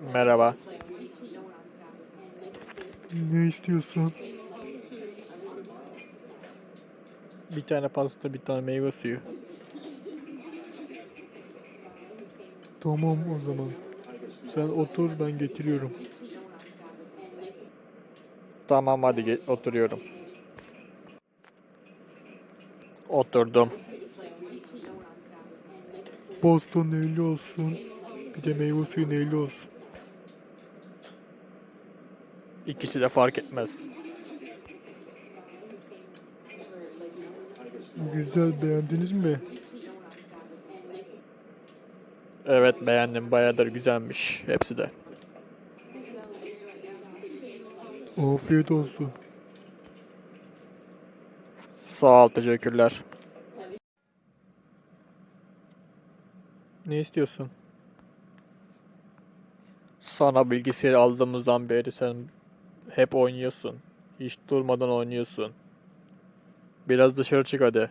Merhaba. Ne istiyorsun? Bir tane pasta, bir tane meyve suyu. Tamam o zaman. Sen otur ben getiriyorum. Tamam hadi ge- oturuyorum. Oturdum. Pasta neyli olsun. Bir de meyve suyu neyli olsun. İkisi de fark etmez. Güzel beğendiniz mi? Evet beğendim. Bayağıdır güzelmiş. Hepsi de. Afiyet olsun. Sağ ol teşekkürler. Ne istiyorsun? Sana bilgisayar aldığımızdan beri sen hep oynuyorsun. Hiç durmadan oynuyorsun. Biraz dışarı çık hadi.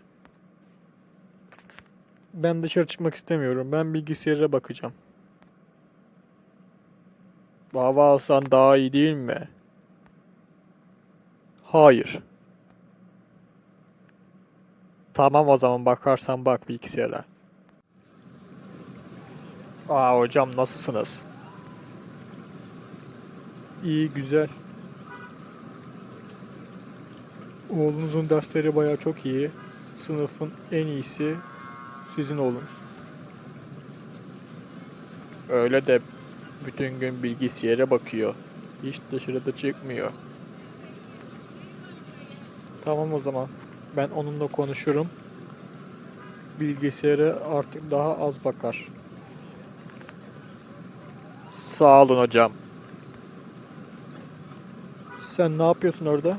Ben dışarı çıkmak istemiyorum. Ben bilgisayara bakacağım. Hava alsan daha iyi değil mi? Hayır. Tamam o zaman bakarsan bak bilgisayara. Aa hocam nasılsınız? İyi güzel. Oğlunuzun dersleri bayağı çok iyi. Sınıfın en iyisi sizin oğlunuz. Öyle de bütün gün bilgisayara bakıyor. Hiç dışarıda çıkmıyor. Tamam o zaman. Ben onunla konuşurum. Bilgisayara artık daha az bakar. Sağ olun hocam. Sen ne yapıyorsun orada?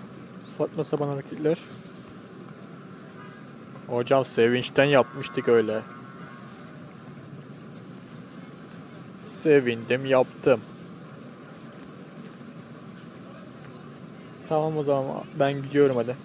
Saçma sapan hareketler. Hocam sevinçten yapmıştık öyle. Sevindim yaptım. Tamam o zaman ben gidiyorum hadi.